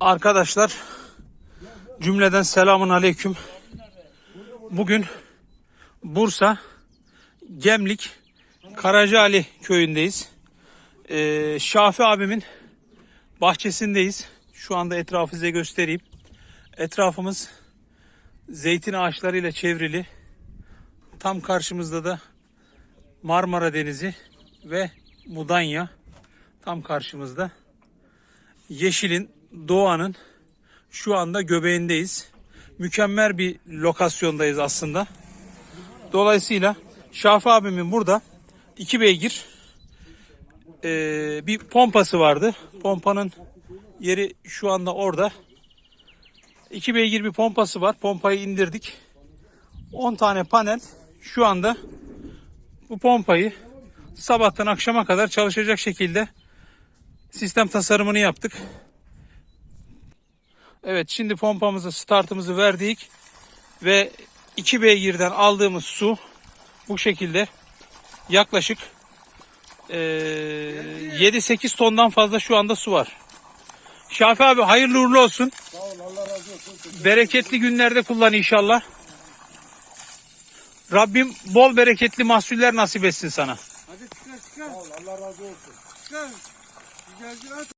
Arkadaşlar cümleden selamun aleyküm. Bugün Bursa Gemlik Karacaali köyündeyiz. Ee, Şafi abimin bahçesindeyiz. Şu anda etrafı size göstereyim. Etrafımız zeytin ağaçlarıyla çevrili. Tam karşımızda da Marmara Denizi ve Mudanya tam karşımızda. Yeşilin, doğanın şu anda göbeğindeyiz. Mükemmel bir lokasyondayız aslında. Dolayısıyla Şafi abimin burada iki beygir eee, bir pompası vardı. Pompanın yeri şu anda orada. İki beygir bir pompası var. Pompayı indirdik. 10 tane panel şu anda bu pompayı sabahtan akşama kadar çalışacak şekilde sistem tasarımını yaptık. Evet şimdi pompamızı startımızı verdik ve 2 beygirden aldığımız su bu şekilde yaklaşık eee, 7-8 tondan fazla şu anda su var. Şafi abi hayırlı uğurlu olsun. Sağ ol Allah razı olsun. Bereketli günlerde kullan inşallah. Rabbim bol bereketli mahsuller nasip etsin sana. Hadi çıkar çıkar. Sağ ol Allah razı olsun. Çıkar. Güzelce at.